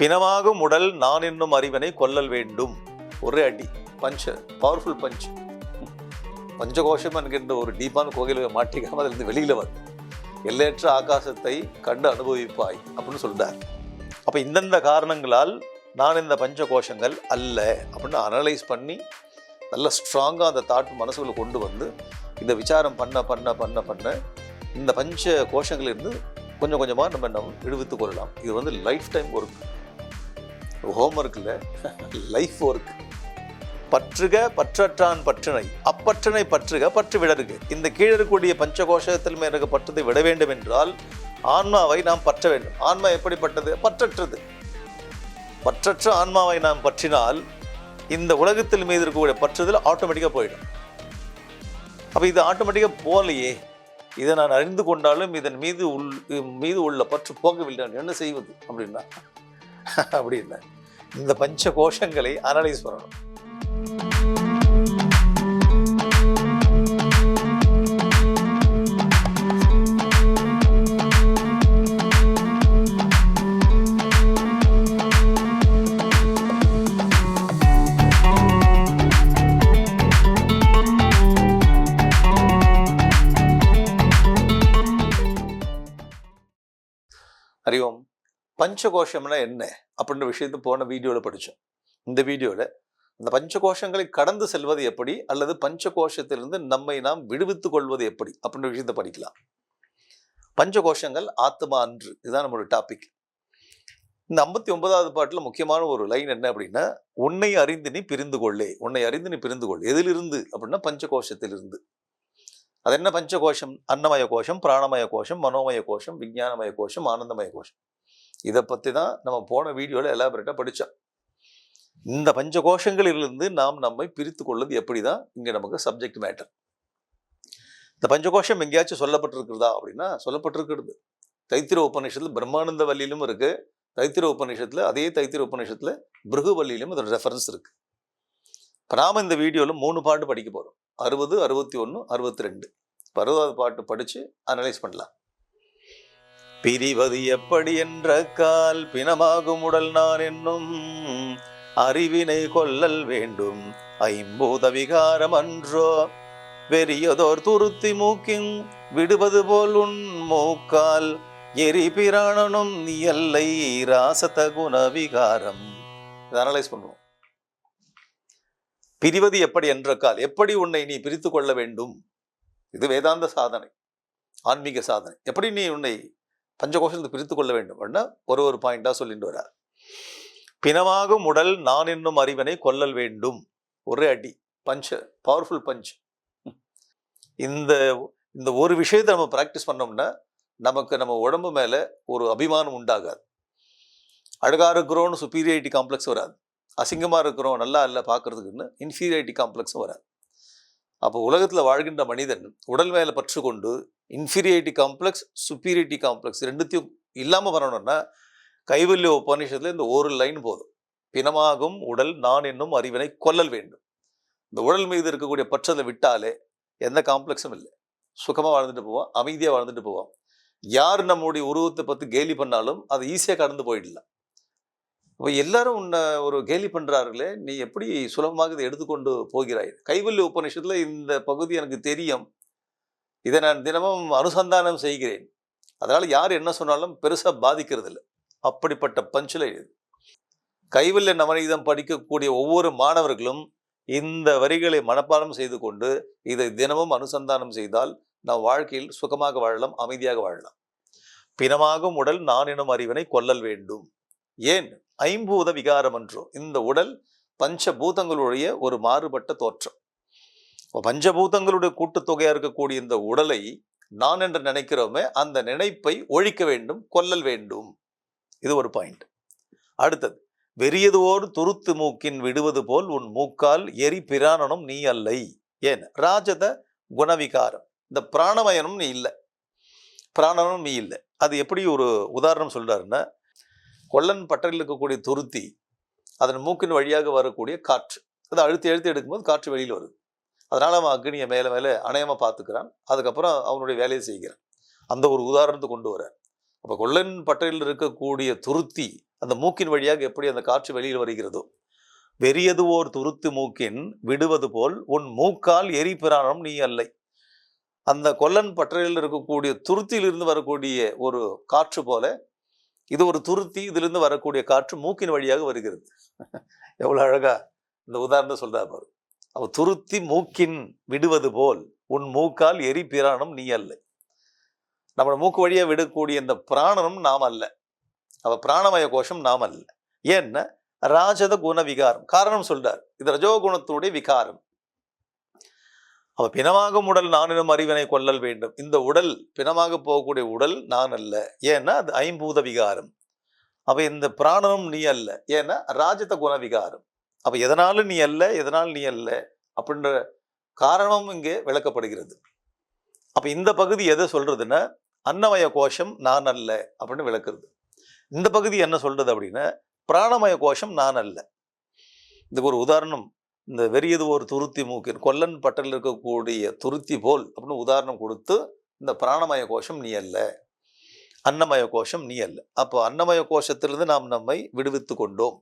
பிணமாகும் உடல் நான் என்னும் அறிவனை கொல்லல் வேண்டும். ஒரே அடி பஞ்ச பவர்ஃபுல் பஞ்ச் பஞ்சகோஷம் என்கின்ற ஒரு டீப்பான கோயிலை மாட்டிக்காமல் அதிலிருந்து வெளியில் வந்து எல்லையற்ற ஆகாசத்தை கண்டு அனுபவிப்பாய் அப்படின்னு சொல்கிறார் அப்போ இந்தந்த காரணங்களால் நான் இந்த பஞ்ச கோஷங்கள் அல்ல அப்படின்னு அனலைஸ் பண்ணி நல்ல ஸ்ட்ராங்காக அந்த தாட் மனசுக்குள்ள கொண்டு வந்து இந்த விசாரம் பண்ண பண்ண பண்ண பண்ண இந்த பஞ்ச கோஷங்களிலிருந்து கொஞ்சம் கொஞ்சமாக நம்ம நம்ம விடுவித்து கொள்ளலாம். இது வந்து life time work home work இல்லை லைஃப் ஒர்க் பற்றுக பற்றற்றான் பற்றினை. அப்பற்றினை பற்றுக பற்று விடருக இந்த கீழே இருக்கக்கூடிய பஞ்சகோஷத்தில் மேல் இருக்க பற்றதை விட வேண்டும் என்றால் ஆன்மாவை நாம் பற்ற வேண்டும். ஆன்மா எப்படிப்பட்டது? பற்றற்றது. பற்றற்ற ஆன்மாவை நாம் பற்றினால் இந்த உலகத்தில் மீது இருக்கக்கூடிய பற்றுதல் ஆட்டோமேட்டிக்காக போயிடும். அப்போ இது ஆட்டோமேட்டிக்காக போகலையே. இதை நான் அறிந்து கொண்டாலும் இதன் மீது உள் மீது உள்ள பற்று போகவில்லை. என்ன செய்வது அப்படின்னா அப்படி இல்லை. இந்த பஞ்ச கோஷங்களை அனலைஸ் பண்ணணும். பஞ்சகோஷம்னா என்ன அப்படின்ற விஷயத்தை போன வீடியோவில் படித்தோம் இந்த வீடியோவில் இந்த பஞ்சகோஷங்களை கடந்து செல்வது எப்படி அல்லது பஞ்சகோஷத்திலிருந்து நம்மை நாம் விடுவித்துக் கொள்வது எப்படி அப்படின்ற விஷயத்தை படிக்கலாம். பஞ்சகோஷங்கள் ஆத்மா அன்று இதுதான் நம்மளோட டாபிக் இந்த ஐம்பத்தி ஒன்பதாவது பாட்டில் முக்கியமான ஒரு லைன் என்ன அப்படின்னா உன்னை அறிந்து நீ பிரிந்து கொள்ளே. உன்னை அறிந்து நீ பிரிந்து கொள். எதிலிருந்து அப்படின்னா பஞ்சகோஷத்திலிருந்து. அது என்ன பஞ்சகோஷம்? அன்னமய கோஷம் பிராணமய கோஷம் மனோமய கோஷம் விஞ்ஞானமய கோஷம் ஆனந்தமய கோஷம். இதை பற்றி தான் நம்ம போன வீடியோவில் எலாபரேட்டாக படித்தோம் இந்த பஞ்ச கோஷங்களிலிருந்து நாம் நம்மை பிரித்து கொள்வது எப்படி தான் இங்கே நமக்கு சப்ஜெக்ட் மேட்டர் இந்த பஞ்சகோஷம் எங்கேயாச்சும் சொல்லப்பட்டிருக்கிறதா அப்படின்னா சொல்லப்பட்டிருக்கிறது. தைத்திர உபநிஷத்தில் பிரம்மானந்த வள்ளியிலும் இருக்குது தைத்திர உபநிஷத்தில் அதே தைத்திர உபநிஷத்தில் பிருகு வள்ளியிலும் அதோட ரெஃபரன்ஸ் இருக்குது இப்போ நாம் இந்த வீடியோவில் மூணு பாட்டு படிக்க போகிறோம் அறுபது அறுபத்தி ஒன்று அறுபத்தி ரெண்டு. அறுபதாவது பாட்டு படித்து அனலைஸ் பண்ணலாம். பிரிவது எப்படி என்ற கால் பிணமாகும் உடல் நான் என்னும் அறிவினை கொள்ளல் வேண்டும். ஐம்பூத விகாரம் அன்றோ வெறியதோர் துருத்தி மூக்கின் விடுவது போல் உன் மூக்கால் எரி பிராணனும் எல்லை ராசத குண விகாரம். அனலைஸ் பண்ணுவோம். பிரிவது எப்படி என்ற கால் எப்படி உன்னை நீ பிரித்து கொள்ள வேண்டும்? இது வேதாந்த சாதனை ஆன்மீக சாதனை. எப்படி நீ உன்னை பஞ்சகோஷத்தை பிரித்து கொள்ள வேண்டும் அப்படின்னா ஒரு ஒரு பாயிண்டா சொல்லிட்டு வரார் பிணமாகும் உடல் நான் என்னும் அறிவனை கொல்லல் வேண்டும். ஒரே அடி. பஞ்ச பவர்ஃபுல் பஞ்ச் இந்த இந்த ஒரு விஷயத்தை நம்ம ப்ராக்டிஸ் பண்ணோம்னா நமக்கு நம்ம உடம்பு மேலே ஒரு அபிமானம் உண்டாகாது. அழகாக இருக்கிறோன்னு சுப்பீரியாரிட்டி காம்ப்ளெக்ஸ் வராது. அசிங்கமாக இருக்கிறோம் நல்லா இல்லை பார்க்கறதுக்குன்னு இன்ஃபீரியாரிட்டி காம்ப்ளெக்ஸும் வராது. அப்போ உலகத்தில் வாழ்கின்ற மனிதன் உடல் மேலே பற்று கொண்டு இன்ஃபீரியாரிட்டி காம்ப்ளெக்ஸ் சுப்பீரியாரிட்டி காம்ப்ளெக்ஸ் ரெண்டுத்தையும் இல்லாமல் வரணும்னா கைவல்ய உபநிஷத்தில் இந்த ஒரு லைன் போதும். பிணமாகும் உடல் நான் என்னும் அறிவினை கொல்லல் வேண்டும். இந்த உடல் மீது இருக்கக்கூடிய பற்றதை விட்டாலே எந்த காம்ப்ளெக்ஸும் இல்லை. சுகமாக வாழ்ந்துட்டு போவோம் அமைதியாக வாழ்ந்துட்டு போவோம். யார் நம்முடைய உருவத்தை பற்றி கேலி பண்ணாலும் அதை ஈஸியாக கடந்து போயிடலாம். இப்போ எல்லாரும் உன்னை ஒரு கேலி பண்ணுறார்களே நீ எப்படி சுலபமாக இதை எடுத்துக்கொண்டு போகிறாய்? கைவல்ய உபநிஷத்தில் இந்த பகுதி எனக்கு தெரியும். இதை நான் தினமும் அனுசந்தானம் செய்கிறேன். அதனால் யார் என்ன சொன்னாலும் பெருசாக பாதிக்கிறது இல்லை அப்படிப்பட்ட பஞ்சில் இது கைவல்ய நவநீதம் படிக்கக்கூடிய ஒவ்வொரு மாணவர்களும் இந்த வரிகளை மனப்பாடம் செய்து கொண்டு இதை தினமும் அனுசந்தானம் செய்தால் நாம் வாழ்க்கையில் சுகமாக வாழலாம் அமைதியாக வாழலாம். பிணமாகும் உடல் நான் எனும் அறிவினை கொல்லல் வேண்டும். ஏன் ஐம்பூத விகாரம் என்றோ இந்த உடல் பஞ்சபூதங்களுடைய ஒரு மாறுபட்ட தோற்றம். பஞ்சபூதங்களுடைய கூட்டுத்தொகையா இருக்கக்கூடிய இந்த உடலை நான் என்று நினைக்கிறோமே அந்த நினைப்பை ஒழிக்க வேண்டும் கொல்லல் வேண்டும். இது ஒரு பாயிண்ட் அடுத்தது வெறியதோர் துருத்து மூக்கின் விடுவது போல் உன் மூக்கால் எரி பிராணனும் நீ அல்லை. ஏன்? ராஜத குணவிகாரம். இந்த பிராணமயனும் நீ இல்லை. பிராணனும் நீ இல்லை. அது எப்படி ஒரு உதாரணம் சொல்றாருன்னா கொல்லன் பட்டறையில் இருக்கக்கூடிய துருத்தி அதன் மூக்கின் வழியாக வரக்கூடிய காற்று. அதை அழுத்தி அழுத்தி எடுக்கும்போது காற்று வெளியில் வருது. அதனால் அவன் அக்னியை மேலே மேலே அணையமாக பார்த்துக்கிறான். அதுக்கப்புறம் அவனுடைய வேலையை செய்கிறான். அந்த ஒரு உதாரணத்தை கொண்டு வர அப்போ கொல்லன் பட்டறையில் இருக்கக்கூடிய துருத்தி அந்த மூக்கின் வழியாக எப்படி அந்த காற்று வெளியில் வருகிறதோ வெறியது ஓர் துருத்து மூக்கின் விடுவது போல் உன் மூக்கால் எரி பிராணம் நீ அல்லை. அந்த கொல்லன் பட்டறையில் இருக்கக்கூடிய துருத்தியிலிருந்து வரக்கூடிய ஒரு காற்று போல இது ஒரு துருத்தி இதிலிருந்து வரக்கூடிய காற்று மூக்கின் வழியாக வருகிறது. எவ்வளவு அழகா இந்த உதாரணம் சொல்றார் பாரு. அவ துருத்தி மூக்கின் விடுவது போல் உன் மூக்கால் எரி பிராணம் நீ அல்ல. நம்மளை மூக்கு வழியா விடக்கூடிய இந்த பிராணனும் நாம் அல்ல. அவ பிராணமய கோஷம் நாம் அல்ல. ஏன்னா ராஜத குண விகாரம். காரணம் சொல்றார். இது ரஜோகுணத்தினுடைய விகாரம். அப்போ பிணமாகும் உடல் நான் அறிவினை கொள்ளல் வேண்டும். இந்த உடல் பிணமாக போகக்கூடிய உடல் நான் அல்ல. ஏன்னா அது ஐம்பூத விகாரம். அப்போ இந்த பிராணனும் நீ அல்ல. ஏன்னா ராஜத குண விகாரம் அப்போ எதனாலும் நீ அல்ல எதனால் நீ அல்ல? அப்படின்ற காரணமும் இங்கே விளக்கப்படுகிறது. அப்போ இந்த பகுதி எதை சொல்றதுன்னா அன்னமய கோஷம் நான் அல்ல அப்படின்னு விளக்குறது. இந்த பகுதி என்ன சொல்றது அப்படின்னா பிராணமய கோஷம் நான் அல்ல. இதுக்கு ஒரு உதாரணம். இந்த வெறியது ஒரு துருத்தி மூக்கின் கொல்லன் பட்டல் இருக்கக்கூடிய துருத்தி போல் அப்படின்னு உதாரணம் கொடுத்து இந்த பிராணமய கோஷம் நீ அல்ல. அன்னமய கோஷம் நீ அல்ல. அப்போ அன்னமய கோஷத்திலிருந்து நாம் நம்மை விடுவித்து கொண்டோம்.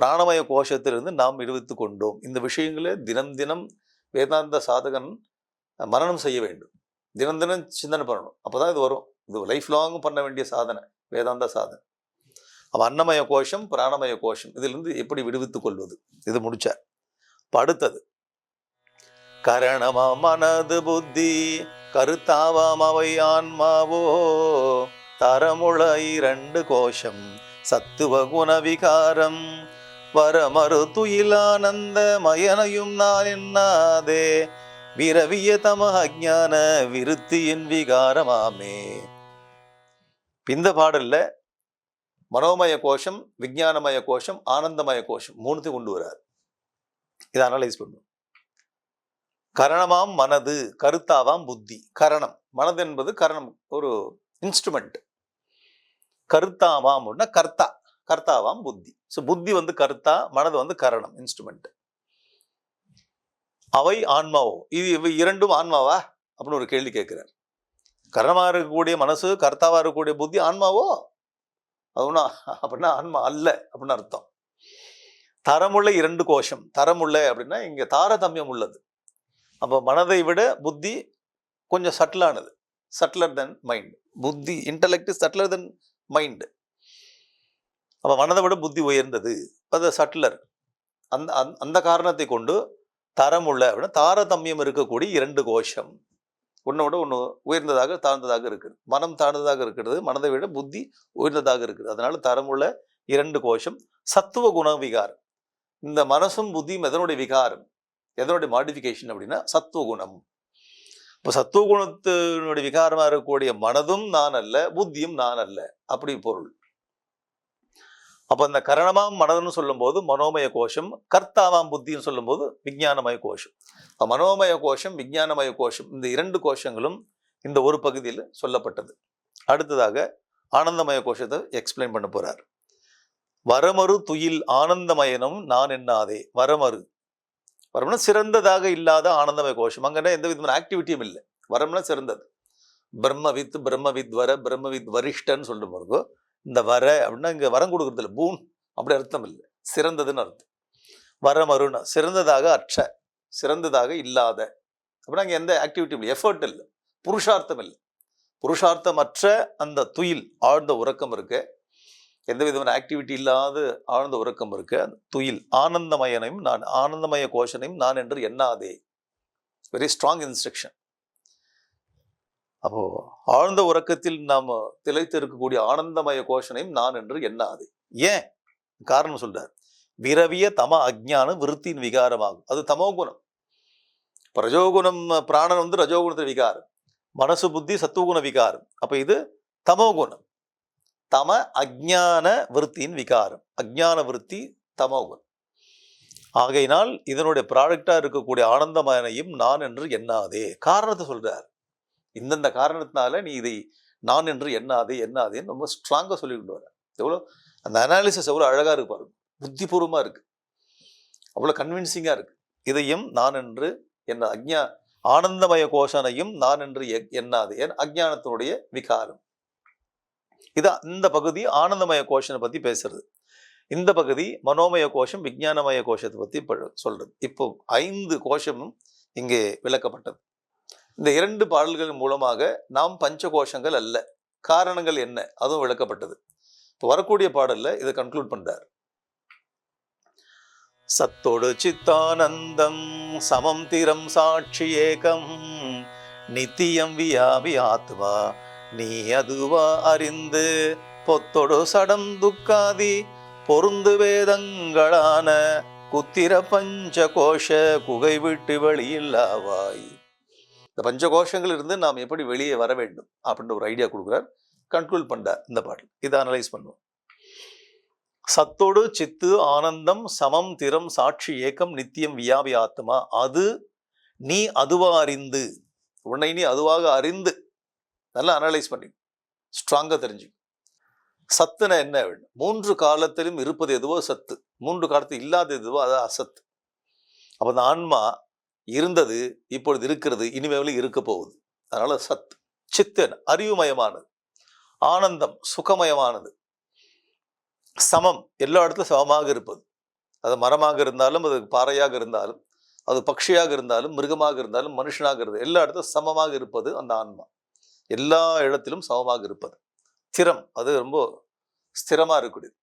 பிராணமய கோஷத்திலிருந்து நாம் விடுவித்து கொண்டோம். இந்த விஷயங்களை தினம் தினம் வேதாந்த சாதகன் மரணம் செய்ய வேண்டும். தினம் தினம் சிந்தனை பண்ணணும். அப்பதான் இது வரும். இது லைஃப் லாங் பண்ண வேண்டிய சாதனை. வேதாந்த சாதனை. அப்போ அன்னமய கோஷம் பிராணமய கோஷம் இதிலிருந்து எப்படி விடுவித்துக் கொள்வது? இது முடிச்சார். படுத்தது. கரணமா மனது புத்தி கருத்தாவாம் அவை ஆன்மாவோ? தரமுள இரண்டு கோஷம் சத்துவ குணவிகாரம். வரமறு துயிலானந்த மயனையும் நான் என்னாதே விரவிய தம அஜான விருத்தியின் விகாரமாமே. இந்த பாடல்ல மனோமய கோஷம் விஜயானமய கோஷம் ஆனந்தமய கோஷம் மூணுத்தையும் கொண்டு வராது இதை அனலைஸ் பண்ணும். கரணமாம் மனது கருத்தாவாம் புத்தி. கரணம். மனது என்பது கரணம் ஒரு இன்ஸ்ட்ருமெண்ட் கருத்தாவாம் அப்படின்னா கர்த்தா. கர்த்தாவாம் புத்தி. ஸோ புத்தி வந்து கர்த்தா மனது வந்து கரணம் இன்ஸ்ட்ருமெண்ட் அவை ஆன்மாவோ? இது இவை இரண்டும் ஆன்மாவா? அப்படின்னு ஒரு கேள்வி கேட்கிறார். கரணமா இருக்கக்கூடிய மனசு கர்த்தாவா இருக்கக்கூடிய புத்தி ஆன்மாவோ? அதுனா அப்படின்னா ஆன்மா அல்ல அப்படின்னு அர்த்தம். தரமுள்ள இரண்டு கோஷம். தரமுள்ள அப்படின்னா இங்கே தாரதமியம் உள்ளது. அப்போ மனதை விட புத்தி கொஞ்சம் சட்டிலானது. Subtler than mind. புத்தி இன்டலெக்ட் சட்டிலர் தென் மைண்டு. அப்போ மனதை விட புத்தி உயர்ந்தது. அது சட்டிலர். அந்த அந்த- அந்த காரணத்தை கொண்டு தரமுள்ள அப்படின்னா தாரதமியம் இருக்கக்கூடிய இரண்டு கோஷம். ஒன்றை விட ஒன்று உயர்ந்ததாக தாழ்ந்ததாக இருக்குது. மனம் தாழ்ந்ததாக இருக்கிறது. மனதை விட புத்தி உயர்ந்ததாக இருக்குது. அதனால தரமுள்ள இரண்டு கோஷம். சத்துவ குணவிகாரம் இந்த மனசும் புத்தியும் எதனுடைய விகாரம்? எதனுடைய மாடிஃபிகேஷன் அப்படின்னா சத்துவ குணம் இப்போ சத்துவ குணத்தினுடைய இருக்கக்கூடிய மனதும் நான் அல்ல புத்தியும் நான் அல்ல அப்படி பொருள். அப்போ இந்த கரணமாம் மனதுன்னு சொல்லும்போது மனோமய கோஷம் கர்த்தாவாம் புத்தின்னு சொல்லும்போது விஞ்ஞானமய கோஷம். இப்போ மனோமய கோஷம் விஞ்ஞானமய கோஷம் இந்த இரண்டு கோஷங்களும் இந்த ஒரு பகுதியில் சொல்லப்பட்டது. அடுத்ததாக ஆனந்தமய கோஷத்தை எக்ஸ்பிளைன் பண்ண போறார். வரமறு துயில் ஆனந்தமயனும் நான் என்னாதே? வரமறு. வரம்னா சிறந்ததாக இல்லாத ஆனந்தமய கோஷம். அங்கன்னா எந்த விதமான ஆக்டிவிட்டியும் இல்லை. வரம்னா சிறந்தது. பிரம்மவித் பிரம்மவித் வர பிரம்மவித் வரிஷ்டன்னு சொல்லிட்டு பாருங்க இந்த வர அப்படின்னா இங்கே வரம் கொடுக்குறதில்ல இல்லை. பூன் அப்படி அர்த்தம் இல்லை. சிறந்ததுன்னு அர்த்தம். வரமருண சிறந்ததாக அற்ற சிறந்ததாக இல்லாத. அப்படின்னா அங்கே எந்த ஆக்டிவிட்டியும் இல்லை. எஃபர்ட் இல்லை. புருஷார்த்தம் இல்லை. புருஷார்த்தமற்ற அந்த துயில் ஆழ்ந்த உறக்கம் இருக்குது எந்த விதமான ஆக்டிவிட்டி இல்லாத ஆழ்ந்த உறக்கம் இருக்க. துயில் ஆனந்தமயனையும் நான் ஆனந்தமய கோஷனையும் நான் என்று எண்ணாதே. வெரி ஸ்ட்ராங் இன்ஸ்ட்ரக்ஷன் அப்போ ஆழ்ந்த உறக்கத்தில் நாம் திளைத்து இருக்கக்கூடிய ஆனந்தமய கோஷனையும் நான் என்று எண்ணாதே. ஏன்? காரணம் சொல்றார். விரவிய தம அஜ்ஞான விருத்தியின் விகாரமாகும். அது தமோ குணம் ரஜோகுணம் பிராணன் வந்து ரஜோகுணத்தின் விகாரம். மனசு புத்தி சத்துவகுண விகாரம். அப்ப இது தமோ குணம் தம அஜ்ஞான விருத்தியின் விகாரம். அஜ்ஞான விருத்தி தமோ ஆகையினால் இதனுடைய ப்ராடக்டாக இருக்கக்கூடிய ஆனந்தமயனையும் நான் என்று எண்ணாதே. காரணத்தை சொல்கிறார் இந்தந்த காரணத்தினால நீ இதை நான் என்று எண்ணாதே எண்ணாதேன்னு ரொம்ப ஸ்ட்ராங்காக சொல்லி கொண்டு வரேன் எவ்வளோ? அந்த அனாலிசிஸ் எவ்வளோ அழகாக இருக்கு பாருங்க. புத்திபூர்வமாக இருக்குது அவ்வளோ கன்வின்சிங்காக இருக்குது இதையும் நான் என்று என்ன அக்ஞா ஆனந்தமய கோஷனையும் நான் என்று எ- எண்ணாது. என் அஜ்ஞானத்தினுடைய விகாரம். இதான் இந்த பகுதி ஆனந்தமய கோஷனை பத்தி பேசுறது. இந்த பகுதி மனோமய கோஷம் விஞ்ஞானமய கோஷத்தை பத்தி சொல்றது. இப்போ ஐந்து கோஷமும் இங்கே விளக்கப்பட்டது. இந்த இரண்டு பாடல்கள் மூலமாக நாம் பஞ்ச கோஷங்கள் அல்ல. காரணங்கள் என்ன? அதுவும் விளக்கப்பட்டது. இப்போ வரக்கூடிய பாடல்ல இதை கன்க்ளூட் பண்றார். சத்தோடு சித்தானந்தம் சமம் திறம் சாட்சி ஏகம் நித்தியம் வியாபி ஆத்மா நீ அதுவா அறிந்து பொத்தொடு சடம் துக்காதி பொருந்து வேதங்களான குத்திர பஞ்ச கோஷ குகை விட்டு வெளியில்லாவாய். இந்த பஞ்ச கோஷங்கள் இருந்து நாம் எப்படி வெளியே வர வேண்டும் அப்படின்ற ஒரு ஐடியா கொடுக்குறார். கண்ட்ரோல் பண்ணார் இந்த பாடல். இதை அனலைஸ் பண்ணுவோம். சத்தோடு சித்து ஆனந்தம் சமம் திறம் சாட்சி ஏக்கம் நித்தியம் வியாபி ஆத்மா. அது நீ அதுவா அறிந்து. உன்னை நீ அதுவாக அறிந்து நல்லா அனலைஸ் பண்ணி ஸ்ட்ராங்காக தெரிஞ்சு சத்துனா என்ன வேண்டும் மூன்று காலத்திலும் இருப்பது எதுவோ சத்து. மூன்று காலத்தில் இல்லாத எதுவோ அது அசத்து. அப்போ அந்த ஆன்மா இருந்தது இப்பொழுது இருக்கிறது இனிமேலும் இருக்க போகுது. அதனால சத் சித்தன் அறிவுமயமானது. ஆனந்தம் சுகமயமானது. சமம். எல்லா இடத்துல சமமாக இருப்பது. அது மரமாக இருந்தாலும் அது பாறையாக இருந்தாலும் அது பக்ஷியாக இருந்தாலும் மிருகமாக இருந்தாலும் மனுஷனாக இருந்தது எல்லா இடத்துல சமமாக இருப்பது அந்த ஆன்மா. எல்லா இடத்திலும் சமமாக இருப்பது. ஸ்திரம் அது ரொம்ப ஸ்திரமாக இருக்கக்கூடியது.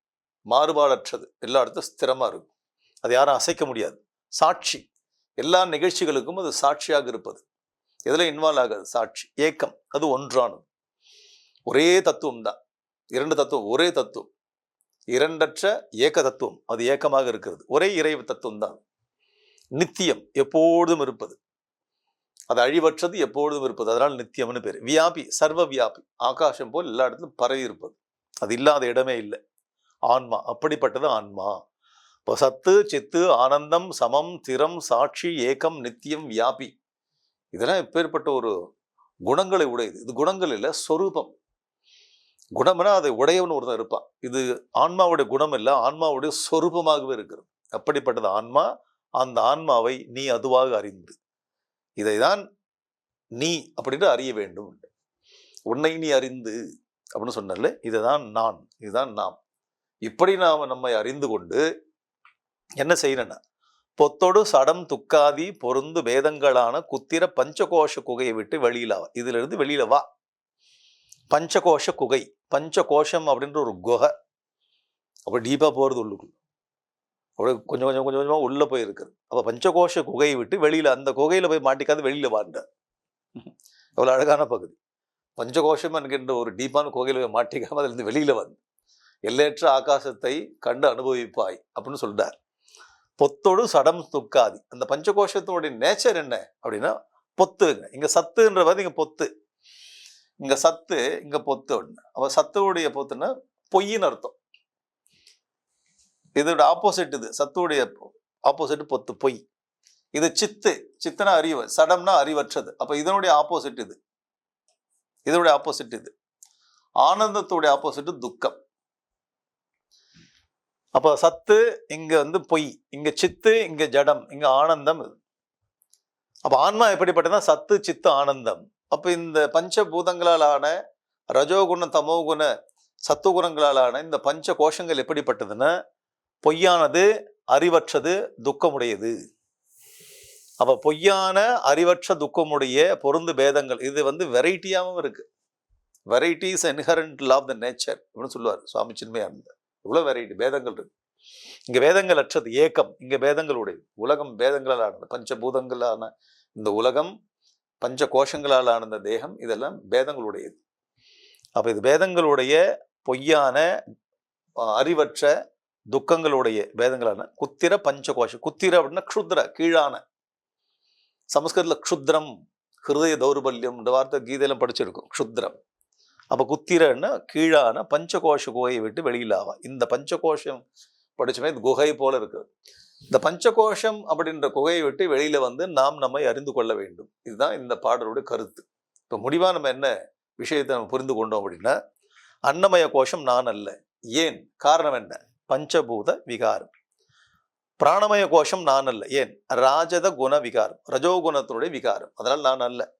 மாறுபாடற்றது. எல்லா இடத்துலும் ஸ்திரமாக இருக்கும். அது யாரும் அசைக்க முடியாது. சாட்சி. எல்லா நிகழ்ச்சிகளுக்கும் அது சாட்சியாக இருப்பது. எதில் இன்வால்வ் ஆகாது? சாட்சி. ஏக்கம். அது ஒன்றானது. ஒரே தத்துவம் தான். இரண்டு தத்துவம். ஒரே தத்துவம். இரண்டற்ற ஏக தத்துவம். அது ஏக்கமாக இருக்கிறது. ஒரே இறை தத்துவம் தான். நித்தியம் எப்பொழுதும் இருப்பது. அது அழிவற்றது எப்பொழுதும் இருப்பது. அதனால் நித்தியம்னு பேர். வியாபி சர்வ வியாபி. ஆகாசம் போல் எல்லா இடத்துலும் பரவி இருப்பது. அது இல்லாத இடமே இல்லை. ஆன்மா அப்படிப்பட்டது ஆன்மா. இப்போ சத்து சித்து ஆனந்தம் சமம் திறம் சாட்சி ஏக்கம் நித்தியம் வியாபி. இதெல்லாம் எப்பேற்பட்ட ஒரு குணங்களை உடையது. இது குணங்கள் இல்லை சொரூபம். குணம்னா அதை உடையவன் ஒருத்தன் இருப்பான். இது ஆன்மாவுடைய குணம் இல்லை ஆன்மாவுடைய சொரூபமாகவே இருக்கிறது. அப்படிப்பட்டது ஆன்மா. அந்த ஆன்மாவை நீ அதுவாக அறிந்து. இதைதான் நீ அப்படின்னு அறிய வேண்டும் உன்னை நீ அறிந்து அப்படின்னு சொன்னல இதுதான் நான் இதுதான் நாம். இப்படி நாம் நம்மை அறிந்து கொண்டு என்ன செய்யணும்னா பொத்தொடு சடம் துக்காதி பொருந்து வேதங்களான குத்திர பஞ்சகோஷ குகையை விட்டு வெளியில வா. இதிலிருந்து வெளியில வா. பஞ்சகோஷ குகை பஞ்சகோஷம் அப்படின்ற ஒரு குகை. அப்போ டீப்பாக போகிறது உள்ளுக்குள்ள. அப்படியே கொஞ்சம் கொஞ்சம் கொஞ்சம் கொஞ்சமா உள்ளே போய் இருக்குது அப்ப பஞ்சகோஷ குகையை விட்டு வெளியில அந்த குகையில் போய் மாட்டிக்காது வெளியில வாழ்ந்தார் எவ்வளோ அழகான பகுதி. பஞ்சகோஷம் என்கின்ற ஒரு டீப்பான குகையில போய் மாட்டிக்காமல் அதுல இருந்து வெளியில வந்து எல்லையற்ற ஆகாசத்தை கண்டு அனுபவிப்பாய் அப்படின்னு சொல்றார். பொத்தோடு சடம் துக்காதி. அந்த பஞ்சகோஷத்தினுடைய நேச்சர் என்ன அப்படின்னா பொத்துங்க. இங்க சத்துன்றவது இங்க பொத்து. இங்க சத்து இங்க பொத்து ஒன்று அப்போ சத்துவுடைய பொத்துன்னா பொய்ன்னு அர்த்தம். இதோட ஆப்போசிட் இது. சத்துடைய ஆப்போசிட் பொத்து பொய். இது சித்து. சித்தனா அறிவு. சடம்னா அறிவற்றது. அப்போ இதனுடைய ஆப்போசிட் இது. இதனுடைய ஆப்போசிட் இது. ஆனந்தத்துடைய ஆப்போசிட் துக்கம். அப்போ சத்து இங்க வந்து பொய். இங்க சித்து இங்க ஜடம். இங்க ஆனந்தம் இது. ஆன்மா எப்படிப்பட்டதுன்னா சத்து சித்து ஆனந்தம். அப்போ இந்த பஞ்சபூதங்களாலான ரஜோகுண தமோகுண சத்துகுணங்களாலான இந்த பஞ்ச கோஷங்கள் எப்படிப்பட்டதுன்னா பொய்யானது அறிவற்றது துக்கமுடையது. அப்போ பொய்யான அறிவற்ற துக்கமுடைய பொருந்து பேதங்கள் இது வந்து வெரைட்டியாகவும் இருக்குது varieties inherent of the nature அப்படின்னு சொல்லுவார் சுவாமி சின்மயானந்த. இவ்வளோ வெரைட்டி பேதங்கள் இருக்கு. இங்கே வேதங்கள் அற்றது ஏக்கம் இங்கே பேதங்கள் உடையது. உலகம் பேதங்களால் ஆனது பஞ்சபூதங்களான இந்த உலகம் பஞ்ச கோஷங்களால் ஆனந்த தேகம் இதெல்லாம் பேதங்களுடையது அப்போ இது பேதங்களுடைய பொய்யான அறிவற்ற துக்கங்களுடைய பேதங்களான குத்திர பஞ்சகோஷம் குத்திர அப்படின்னா க்ஷுத்ர கீழான. சமஸ்கிருதத்துல க்ஷுத்ரம் ஹிருதய தௌர்பல்யம் இந்த வார்த்தை கீதையெல்லாம் படிச்சிருக்கும் க்ஷுத்ரம். அப்போ குத்திரன்னா கீழான பஞ்சகோஷ குகையை விட்டு வெளியில ஆவா. இந்த பஞ்சகோஷம் படிச்சுமே இது குகை போல இருக்கு. இந்த பஞ்சகோஷம் அப்படின்ற குகையை விட்டு வெளியில வந்து நாம் நம்மை அறிந்து கொள்ள வேண்டும். இதுதான் இந்த பாடலுடைய கருத்து. இப்போ முடிவாக நம்ம என்ன விஷயத்தை நம்ம புரிந்து கொண்டோம் அப்படின்னா அன்னமய கோஷம் நான் அல்ல. ஏன்? காரணம் என்ன? பஞ்சபூத விகாரம். பிராணமய கோஷம் நான் அல்ல. ஏன்? ராஜத குண விகாரம். ரஜோகுணத்தினுடைய விகாரம். அதனால் நான் அல்ல.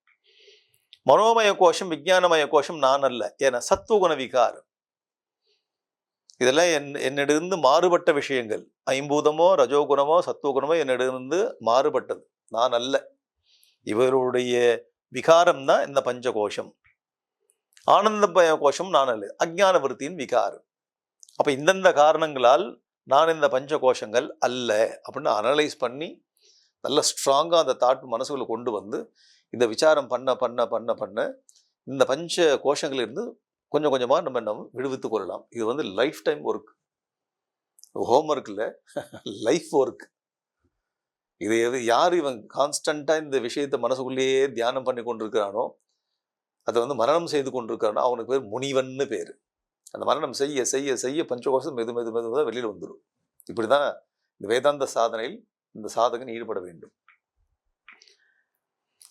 மனோமய கோஷம் விஞ்ஞானமய கோஷம் நான் அல்ல. ஏன்னா சத்துவகுண விகாரம். இதெல்லாம் என் என்னிடந்து மாறுபட்ட விஷயங்கள். ஐம்பூதமோ ரஜோகுணமோ சத்துவகுணமோ என்னிடந்து மாறுபட்டது. நான் அல்ல. இவருடைய விகாரம் தான் இந்த பஞ்சகோஷம். ஆனந்தமய கோஷம் நான் அல்ல. அஜ்ஞான விருத்தியின் விகாரம். அப்போ இந்தந்த காரணங்களால் நான் இந்த பஞ்ச கோஷங்கள் அல்ல அப்படின்னு அனலைஸ் பண்ணி நல்ல ஸ்ட்ராங்காக அந்த தாட் மனசுக்குள்ள கொண்டு வந்து இந்த விசாரம் பண்ண பண்ண பண்ண பண்ண இந்த பஞ்ச கோஷங்களிலிருந்து கொஞ்சம் கொஞ்சமாக நம்ம நம்ம விடுவித்து கொள்ளலாம். இது வந்து life time work home work இல்லை லைஃப் ஒர்க் இது எது யார் இவன் கான்ஸ்டண்ட்டாக இந்த விஷயத்தை மனசுக்குள்ளேயே தியானம் பண்ணி கொண்டிருக்கிறானோ அதை வந்து மரணம் செய்து கொண்டிருக்கானோ அவனுக்கு பேர் முனிவன்னு பேர். அந்த மரணம் செய்ய செய்ய செய்ய பஞ்சகோஷம் மெது மெது மெது மெதுவாக வெளியில் வந்துடும் இப்படி தான் இந்த வேதாந்த சாதனையில் இந்த சாதகன் ஈடுபட வேண்டும்.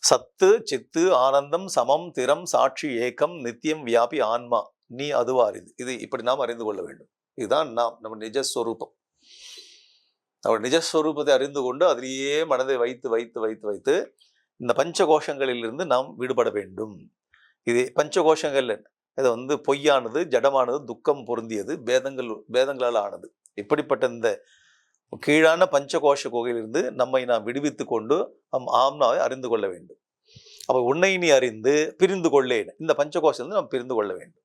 சத்து சித்து ஆனந்தம் சமம் திறம் சாட்சி ஏக்கம் நித்தியம் வியாபி ஆன்மா நீ அதுவார் இது இது இப்படி நாம் அறிந்து கொள்ள வேண்டும். இதுதான் நாம் நம்ம நிஜஸ்வரூபம். நம்ம நிஜஸ்வரூபத்தை அறிந்து கொண்டு அதிலேயே மனதை வைத்து வைத்து வைத்து வைத்து இந்த பஞ்சகோஷங்களிலிருந்து நாம் விடுபட வேண்டும். இது பஞ்சகோஷங்கள் இதை வந்து பொய்யானது ஜடமானது துக்கம் பொருந்தியது பேதங்கள் பேதங்களால் ஆனது. இப்படிப்பட்ட இந்த கீழான பஞ்சகோஷ குகையிலிருந்து நம்மை நாம் விடுவித்து கொண்டு நம் ஆம்னாவை அறிந்து கொள்ள வேண்டும். அப்போ உன்னை நீ அறிந்து பிரிந்து கொள்ளேன். இந்த பஞ்சகோஷத்திலிருந்து நாம் பிரிந்து கொள்ள வேண்டும்.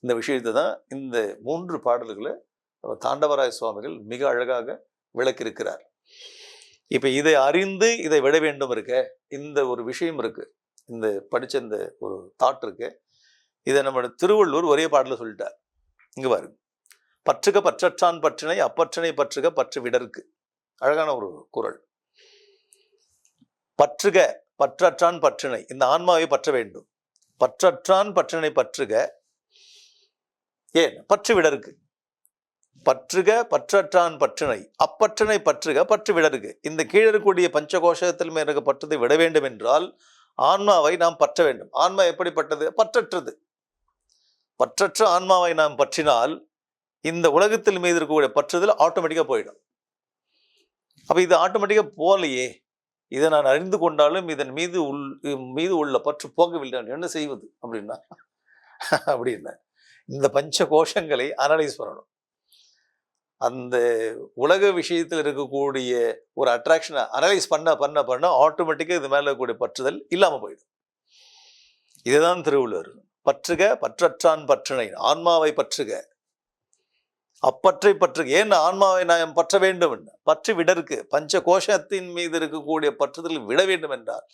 இந்த விஷயத்தை தான் இந்த மூன்று பாடல்களை தாண்டவராய சுவாமிகள் மிக அழகாக விளக்கியிருக்கிறார். இப்போ இதை அறிந்து இதை விட வேண்டும் இருக்க. இந்த ஒரு விஷயம் இருக்கு. இந்த படித்த இந்த ஒரு தாட் இருக்கு. இதை நம்ம திருவள்ளுவர் ஒரே பாடலில் சொல்லிட்டார். இங்கே பாருங்க. பற்றுக பற்றற்றான் பற்றினை அப்பற்றினை பற்றுக பற்று விடற்கு அழகான ஒரு குரல். பற்றுக பற்றற்றான் பற்றினை இந்த ஆன்மாவை பற்ற வேண்டும். பற்றற்றான் பற்றினை பற்றுக ஏன்? பற்று விடருக்கு பற்றுக பற்றற்றான் பற்றினை அப்பற்றினை பற்றுக பற்று விடருக்கு இந்த கீழே இருக்கக்கூடிய பஞ்சகோஷத்தில் மேல் இருக்க பற்றதை விட வேண்டும் என்றால் ஆன்மாவை நாம் பற்ற வேண்டும். ஆன்மா எப்படிப்பட்டது? பற்றற்றது. பற்றற்ற ஆன்மாவை நாம் பற்றினால் இந்த உலகத்தில் மீது இருக்கக்கூடிய பற்றுதல் ஆட்டோமேட்டிக்காக போயிடும். அப்போ இது ஆட்டோமேட்டிக்காக போகலையே. இதை நான் அறிந்து கொண்டாலும் இதன் மீது உள் மீது உள்ள பற்று போகவில்லை. என்ன செய்வது அப்படின்னா அப்படின்னா. இந்த பஞ்ச கோஷங்களை அனலைஸ் பண்ணணும். அந்த உலக விஷயத்தில் இருக்கக்கூடிய ஒரு அட்ராக்ஷனை அனலைஸ் பண்ண பண்ண பண்ண ஆட்டோமேட்டிக்காக இது மேலே இருக்கக்கூடிய பற்றுதல் இல்லாமல் போயிடும். இதுதான் திருவள்ளுவர். பற்றுக பற்றற்றான் பற்றினை. ஆன்மாவை பற்றுக. அப்பற்றை பற்றுக. ஏன் ஆன்மாவை நான் பற்ற வேண்டும்? என்ன பற்று விடருக்கு பஞ்ச கோஷத்தின் மீது இருக்கக்கூடிய பற்றுதல் விட வேண்டும் என்றால்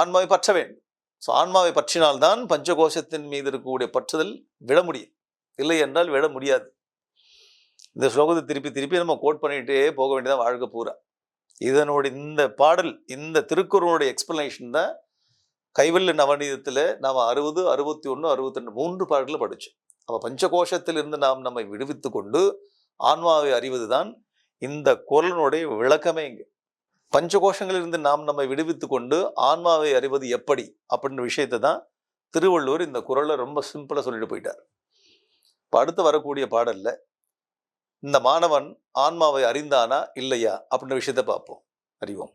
ஆன்மாவை பற்ற வேண்டும். ஸோ ஆன்மாவை பற்றினால்தான் பஞ்சகோஷத்தின் மீது இருக்கக்கூடிய பற்றுதல் விட முடியும். இல்லை என்றால் விட முடியாது. இந்த ஸ்லோகத்தை திருப்பி திருப்பி நம்ம கோட் பண்ணிகிட்டே போக வேண்டியதான் வாழ்க்கை பூரா. இதனுடைய இந்த பாடல் இந்த திருக்குறளுடைய எக்ஸ்பிளனேஷன் தான் கைவல்ல நவநீதத்தில் நாம் அறுபது அறுபத்தி ஒன்று அறுபத்தி ரெண்டு மூன்று பாடல்களை படித்தோம் அப்போ பஞ்சகோஷத்திலிருந்து நாம் நம்மை விடுவித்து கொண்டு ஆன்மாவை அறிவது தான் இந்த குரலனுடைய விளக்கமே இங்கே. பஞ்சகோஷங்களிலிருந்து நாம் நம்மை விடுவித்து கொண்டு ஆன்மாவை அறிவது எப்படி அப்படின்ற விஷயத்தை தான் திருவள்ளுவர் இந்த குரலை ரொம்ப சிம்பிளாக சொல்லிட்டு போயிட்டார். இப்போ அடுத்து வரக்கூடிய பாடலில் இந்த மாணவன் ஆன்மாவை அறிந்தானா இல்லையா அப்படின்ற விஷயத்தை பார்ப்போம். அறிவோம்.